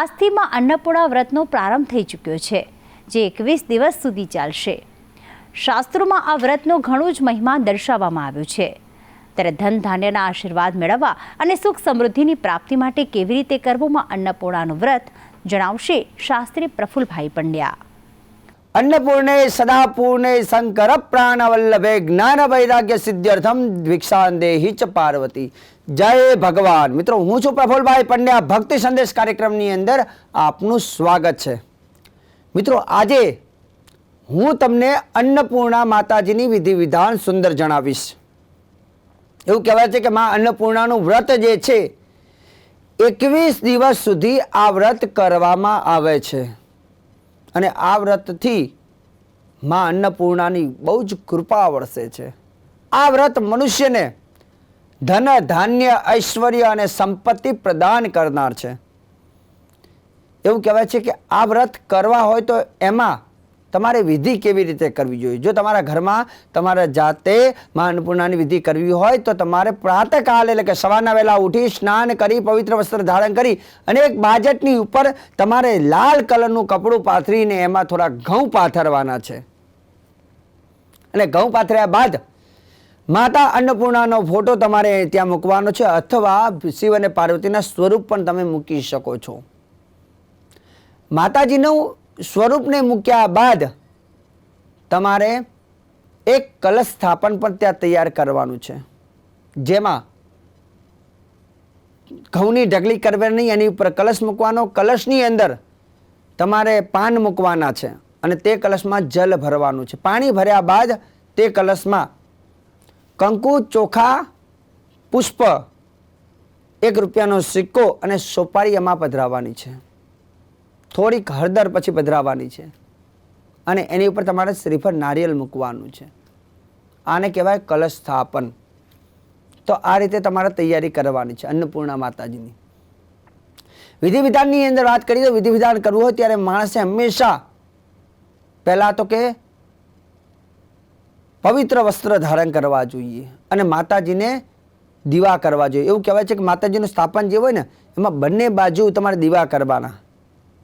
આજથી અન્નપૂર્ણા વ્રતનો પ્રારંભ થઈ ચૂક્યો છે, જે એકવીસ દિવસ સુધી ચાલશે. શાસ્ત્રોમાં આ વ્રતનો ઘણું જ મહિમા દર્શાવવામાં આવ્યું છે. ત્યારે ધન ધાન્યના આશીર્વાદ મેળવવા અને સુખ સમૃદ્ધિની પ્રાપ્તિ માટે કેવી રીતે કરવું અન્નપૂર્ણાનું વ્રત જણાવશે શાસ્ત્રી પ્રફુલભાઈ પંડ્યા. અન્નપૂર્ણે સદાપૂર્ણે શંકર પ્રાણવલ્લભે જ્ઞાન વૈરાગ્ય સિદ્ધ્યર્થમ દેહી ચ પાર્વતી જય ભગવાન મિત્રો હું છું પ્રફુલભાઈ પંડ્યા ભક્તિ સંદેશ કાર્યક્રમની અંદર આપનું સ્વાગત છે મિત્રો આજે હું તમને અન્નપૂર્ણા માતાજીની વિધિ વિધાન સુંદર જણાવીશ એવું કહેવાય છે કે માં અન્નપૂર્ણાનું વ્રત જે છે એકવીસ દિવસ સુધી આ વ્રત કરવામાં આવે છે અને આ વ્રતથી માં અન્નપૂર્ણાની બહુ જ કૃપા વરસે છે. આ વ્રત મનુષ્યને ધન, ધાન્ય, ઐશ્વર્ય અને સંપત્તિ પ્રદાન કરનાર છે. એવું કહેવાય છે કે આ વ્રત કરવા હોય તો એમાં તમારે વિધિ કેવી રીતે કરવી જોઈએ? જો તમારા ઘરમાં તમારે જાતે મા અન્નપૂર્ણાની વિધિ કરવી હોય, તો તમારે પ્રાતકાલ એટલે કે સવારના વહેલા ઉઠી સ્નાન કરી, પવિત્ર વસ્ત્ર ધારણ કરી અને એક બાજટની ઉપર તમારે લાલ કલરનું કપડું પાથરીને એમાં થોડા ઘઉં પાથરવાના છે. અને ઘઉં પાથર્યા બાદ માતા અન્નપૂર્ણાનો ફોટો તમારે ત્યાં મૂકવાનો છે અથવા શિવ અને પાર્વતીના સ્વરૂપ પણ તમે મૂકી શકો છો. માતાજીનું સ્વરૂપને મૂક્યા બાદ તમારે એક કલશ સ્થાપન પણ ત્યાં તૈયાર કરવાનું છે. જેમાં ઘઉંની ઢગલી કરવાની એની ઉપર કલશ મૂકવાનો. કલશની અંદર તમારે પાન મૂકવાના છે અને તે કલશમાં જલ ભરવાનું છે. પાણી ભર્યા બાદ તે કલશમાં કંકુ, ચોખા, પુષ્પ, એક રૂપિયાનો સિક્કો અને સોપારી એમાં પધરાવવાની છે. થોડીક હળદર પછી પધરાવવાની છે. અને એની ઉપર તમારે શ્રીફળ નારિયેલ મૂકવાનું છે. આને કહેવાય કલશ સ્થાપન તો આ રીતે તમારે તૈયારી કરવાની છે અન્નપૂર્ણા માતાજીની. વિધિ વિધાનની અંદર વાત કરીએ તો વિધિ વિધાન કરવું હોય ત્યારે માણસે હંમેશા પહેલાં તો કે પવિત્ર વસ્ત્ર ધારણ કરવા જોઈએ અને માતાજીને દીવા કરવા જોઈએ. એવું કહેવાય છે કે માતાજીનું સ્થાપન જે હોય ને, એમાં બંને બાજુ તમારે દીવા કરવાના.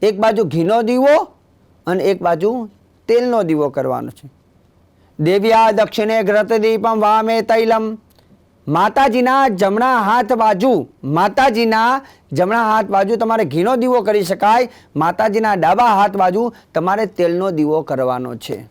એક બાજુ ઘીનો દીવો અને એક બાજુ તેલનો દીવો કરવાનો છે. દેવ્યા દક્ષિણે ઘ્રત દીપમ વામે તૈલમ. માતાજીના જમણા હાથ બાજુ, માતાજીના જમણા હાથ બાજુ તમારે ઘીનો દીવો કરી શકાય, માતાજીના ડાબા હાથ બાજુ તમારે તેલનો દીવો કરવાનો છે.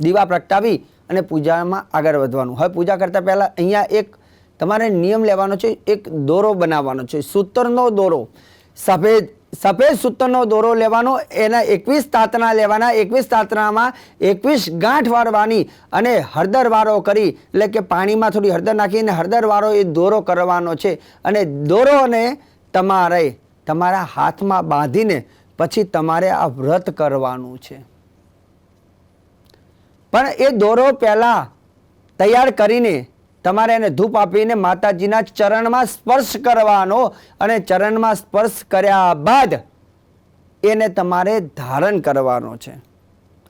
દીવા પ્રગટાવી અને પૂજામાં આગળ વધવાનું. હવે પૂજા કરતાં પહેલાં અહીંયા એક તમારે નિયમ લેવાનો છે, એક દોરો બનાવવાનો છે. સૂતરનો દોરો. સફેદ સફેદ સૂતરનો દોરો લેવાનો, એના એકવીસ તાતણા લેવાના, એકવીસ તાતણામાં એકવીસ ગાંઠ વાળવાની અને હળદર વારો કરી, એટલે કે પાણીમાં થોડી હળદર નાખીને હળદર વાળો એ દોરો કરવાનો છે. અને દોરોને તમારે, તમારા હાથમાં બાંધીને પછી તમારે આ વ્રત કરવાનું છે. પણ એ દોરો પહેલાં તૈયાર કરીને તમારે એને ધૂપ આપીને માતાજીના ચરણમાં સ્પર્શ કરવાનો અને ચરણમાં સ્પર્શ કર્યા બાદ એને તમારે ધારણ કરવાનો છે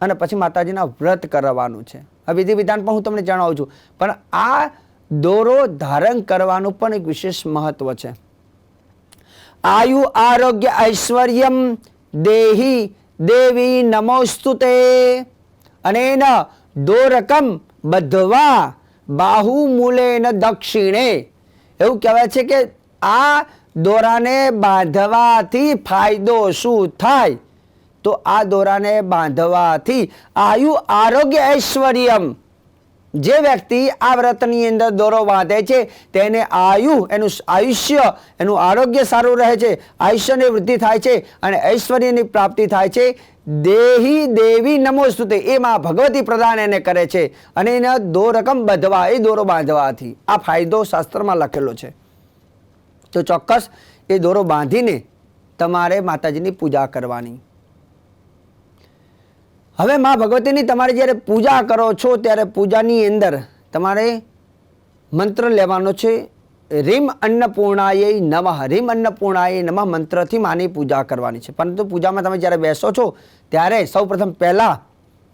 અને પછી માતાજીના વ્રત કરવાનું છે. આ વિધિ વિધાન પણ હું તમને જણાવું છું. પણ આ દોરો ધારણ કરવાનું પણ એક વિશેષ મહત્વ છે. આયુ આરોગ્ય ઐશ્વર્યમ દેહી દેવી નમોસ્તુતે અને દોરકમ બધવા બાહુમૂલે ન દક્ષિણે. એવું કહેવાય છે કે આ દોરાને બાંધવાથી ફાયદો શું થાય? તો આ દોરાને બાંધવાથી આયુ આરોગ્ય ઐશ્વર્યમ. જે વ્યક્તિ આ વ્રતની અંદર દોરો બાંધે છે, તેને આયુ, એનું આયુષ્ય, એનું આરોગ્ય સારું રહે છે, આયુષ્યની વૃદ્ધિ થાય છે અને ઐશ્વર્યની પ્રાપ્તિ થાય છે. દેહી દેવી નમોસ્તુતે, એ માં ભગવતી પ્રદાન એને કરે છે અને એને દો રકમ બધવા, એ દોરો બાંધવાથી. આ ફાયદો શાસ્ત્રમાં લખેલો છે. તો ચોક્કસ એ દોરો બાંધીને તમારે માતાજીની પૂજા કરવાની. હવે માં ભગવતીની તમારે જ્યારે પૂજા કરો છો, ત્યારે પૂજાની અંદર તમારે મંત્ર લેવાનો છે, રીમ અન્નપૂર્ણાય નમઃ રીમ અન્નપૂર્ણાય નમઃ મંત્રથી માની પૂજા કરવાની છે. પરંતુ પૂજામાં તમે જ્યારે બેસો છો, ત્યારે સૌપ્રથમ પહેલાં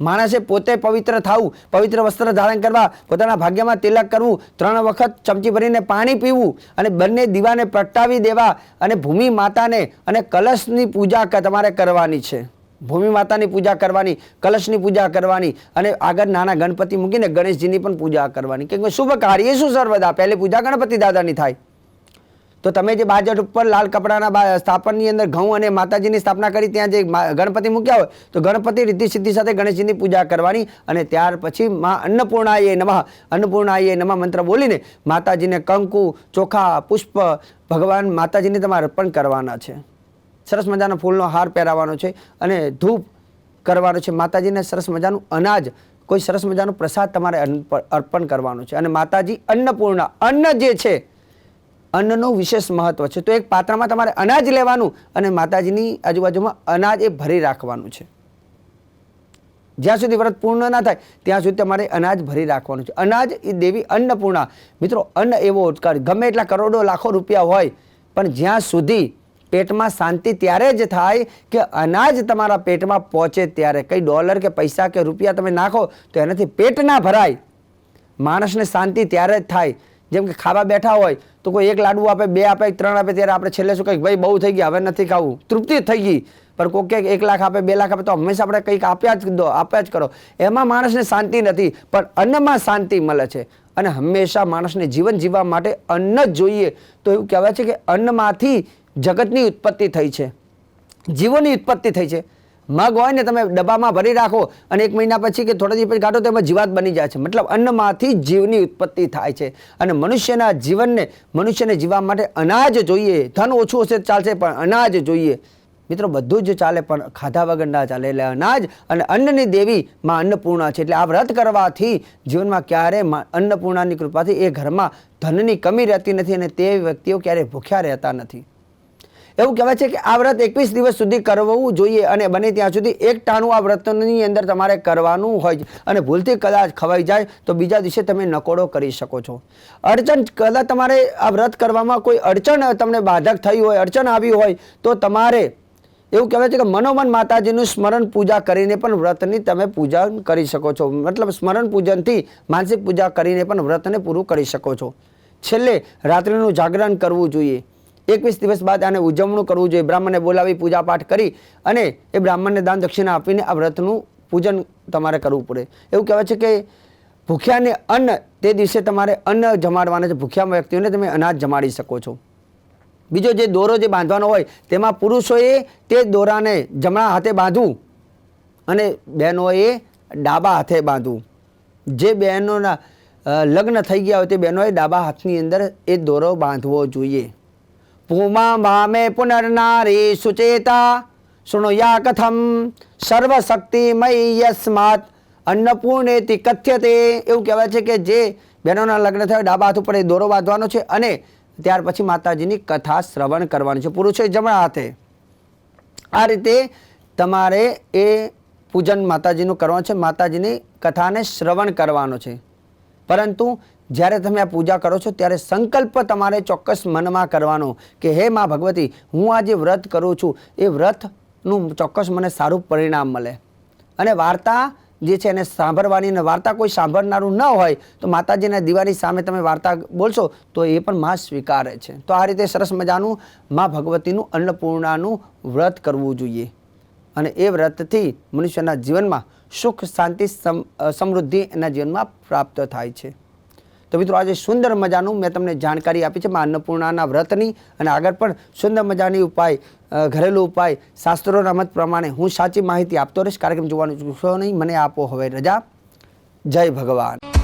માણસે પોતે પવિત્ર થવું, પવિત્ર વસ્ત્ર ધારણ કરવા, પોતાના ભાગ્યમાં તિલક કરવું, ત્રણ વખત ચમચી ભરીને પાણી પીવું અને બંને દીવાને પ્રગટાવી દેવા અને ભૂમિ માતાને અને કલશની પૂજા તમારે કરવાની છે. ભૂમિ માતાની પૂજા કરવાની, કલશની પૂજા કરવાની અને આગળ નાના ગણપતિ મૂકીને ગણેશજીની પણ પૂજા કરવાની. કે શુભ કાર્ય શું સર્વદા? પહેલી પૂજા ગણપતિ દાદાની થાય. તો તમે જે બાજટ ઉપર લાલ કપડાના સ્થાપનની અંદર ઘઉં અને માતાજીની સ્થાપના કરી, ત્યાં જે ગણપતિ મૂક્યા હોય, તો ગણપતિ રીતિ સિદ્ધિ સાથે ગણેશજીની પૂજા કરવાની અને ત્યાર પછી મા અન્નપૂર્ણાએ નમઃ અન્નપૂર્ણાએ નમઃ મંત્ર બોલીને માતાજીને કંકુ, ચોખા, પુષ્પ ભગવાન માતાજીને તમારે અર્પણ કરવાના છે. સરસ મજાનો ફૂલનો હાર પહેરાવાનો છે અને ધૂપ કરવાનો છે. માતાજીને સરસ મજાનું અનાજ, કોઈ સરસ મજાનો પ્રસાદ તમારે અર્પણ કરવાનો છે. અને માતાજી અન્નપૂર્ણા, અન્ન જે છે, અન્નનું વિશેષ મહત્વ છે. તો એક પાત્રમાં તમારે અનાજ લેવાનું અને માતાજીની આજુબાજુમાં અનાજ એ ભરી રાખવાનું છે. જ્યાં સુધી વ્રત પૂર્ણ ના થાય, ત્યાં સુધી તમારે અનાજ ભરી રાખવાનું છે. અનાજ એ દેવી અન્નપૂર્ણા. મિત્રો, અન્ન એવો ગમે એટલા કરોડો લાખો રૂપિયા હોય, પણ જ્યાં સુધી પેટમાં શાંતિ ત્યારે જ થાય કે અનાજ તમારા પેટમાં પહોંચે ત્યારે. કંઈ ડોલર કે પૈસા કે રૂપિયા તમે નાખો તો એનાથી પેટ ના ભરાય. માણસને શાંતિ ત્યારે જ થાય. જેમ કે ખાવા બેઠા હોય તો કોઈ એક લાડુ આપે, બે આપે, ત્રણ આપે, ત્યારે આપણે છેલ્લે શું કંઈક ભાઈ બહુ થઈ ગયા, હવે નથી ખાવું. તૃપ્તિ થઈ ગઈ. પણ કોઈ ક્યાંક એક લાખ આપે, બે લાખ આપે તો હંમેશા આપણે કંઈક આપ્યા જ દો, આપ્યા જ કરો. એમાં માણસને શાંતિ નથી, પણ અન્નમાં શાંતિ મળે છે. અને હંમેશા માણસને જીવન જીવવા માટે અન્ન જ જોઈએ. તો એવું કહેવાય છે કે અન્નમાંથી જગતની ઉત્પત્તિ થઈ છે. જીવોની ઉત્પત્તિ થઈ છે. મગ હોય ને તમે ડબ્બામાં ભરી રાખો અને એક મહિના પછી કે થોડા દિવસ પછી કાઢો તો એમાં જીવાત બની જાય છે. મતલબ અન્નમાંથી જીવની ઉત્પત્તિ થાય છે. અને મનુષ્યના જીવનને મનુષ્યને જીવવા માટે અનાજ જોઈએ. ધન ઓછું હશે ચાલશે, પણ અનાજ જોઈએ. મિત્રો, બધું જ ચાલે, પણ ખાધા વગર ના ચાલે. એટલે અનાજ અને અન્નની દેવી માં અન્નપૂર્ણા છે. એટલે આ વ્રત કરવાથી જીવનમાં ક્યારે અન્નપૂર્ણાની કૃપાથી એ ઘરમાં ધનની કમી રહેતી નથી અને તે વ્યક્તિઓ ક્યારેય ભૂખ્યા રહેતા નથી. એવું કહેવાય છે કે આ વ્રત એકવીસ દિવસ સુધી કરવું જોઈએ અને બને ત્યાં સુધી એક ટાણું આ વ્રતની અંદર તમારે કરવાનું હોય અને ભૂલથી કદાચ ખવાઈ જાય તો બીજા દિવસે તમે નકોડો કરી શકો છો. અડચણ કદાચ તમારે આ વ્રત કરવામાં કોઈ અડચણ તમને બાધક થઈ હોય, અડચણ આવી હોય તો તમારે એવું કહેવાય છે કે મનોમન માતાજીનું સ્મરણ પૂજા કરીને પણ વ્રતની તમે પૂજા કરી શકો છો. મતલબ સ્મરણ પૂજનથી માનસિક પૂજા કરીને પણ વ્રતને પૂરું કરી શકો છો. છેલ્લે રાત્રિનું જાગરણ કરવું જોઈએ. એકવીસ દિવસ બાદ આને ઉજવણું કરવું જોઈએ. બ્રાહ્મણને બોલાવી પૂજા પાઠ કરી અને એ બ્રાહ્મણને દાન દક્ષિણા આપીને આ વ્રતનું પૂજન તમારે કરવું પડે. એવું કહેવાય છે કે ભૂખ્યાને અન્ન તે દિવસે તમારે અન્ન જમાડવાના છે. ભૂખ્યા વ્યક્તિઓને તમે અનાજ જમાડી શકો છો. બીજો જે દોરો જે બાંધવાનો હોય તેમાં પુરુષોએ તે દોરાને જમણા હાથે બાંધવું અને બહેનોએ ડાબા હાથે બાંધવું. જે બહેનોના લગ્ન થઈ ગયા હોય તે બહેનોએ ડાબા હાથની અંદર એ દોરો બાંધવો જોઈએ. પૂમા મામે પુનર્નારી સુચેતા શૃણુયા કથમ સર્વશક્તિમય યસ્માત અન્નપૂર્ણેતિ કથ્યતે એવું કહેવાય છે કે જે બહેનોના લગ્ન થયા, ડાબા હાથ ઉપર એ દોરો બાંધવાનો છે અને ત્યાર પછી માતાજીની કથા શ્રવણ કરવાની છે. પુરુષો જમણા હાથે. આ રીતે તમારે એ પૂજન માતાજીનું કરવાનું છે. માતાજીની કથાને શ્રવણ કરવાનો છે. પરંતુ જ્યારે તમે આ પૂજા કરો છો, ત્યારે સંકલ્પ તમારે ચોક્કસ મનમાં કરવાનો કે, હે મા ભગવતી, હું આ જે વ્રત કરું છું. એ વ્રતનું ચોક્કસ મને સારું પરિણામ મળે. અને વાર્તા જે છે, એને સાંભળવાની અને વાર્તા કોઈ સાંભળનારું ન હોય, તો માતાજીના દિવાળી સામે તમે વાર્તા બોલશો, તો એ પણ માં સ્વીકારે છે. તો આ રીતે સરસ મજાનું મા ભગવતીનું અન્નપૂર્ણાનું વ્રત કરવું જોઈએ. અને એ વ્રતથી મનુષ્યના જીવનમાં સુખ, શાંતિ, સમ- સમૃદ્ધિ એના જીવનમાં પ્રાપ્ત થાય છે. તો મિત્રો આજે સુંદર મજાનું મેં તમને જાણકારી આપી છે મા અન્નપૂર્ણાના વ્રતની અને આગળ પણ સુંદર મજાની ઉપાય ઘરેલુ ઉપાય શાસ્ત્રોના મત પ્રમાણે હું સાચી માહિતી આપતો રહીશ. કાર્યક્રમ જોવાનું ચૂકશો નહીં, મને આપો હવે રજા. જય ભગવાન.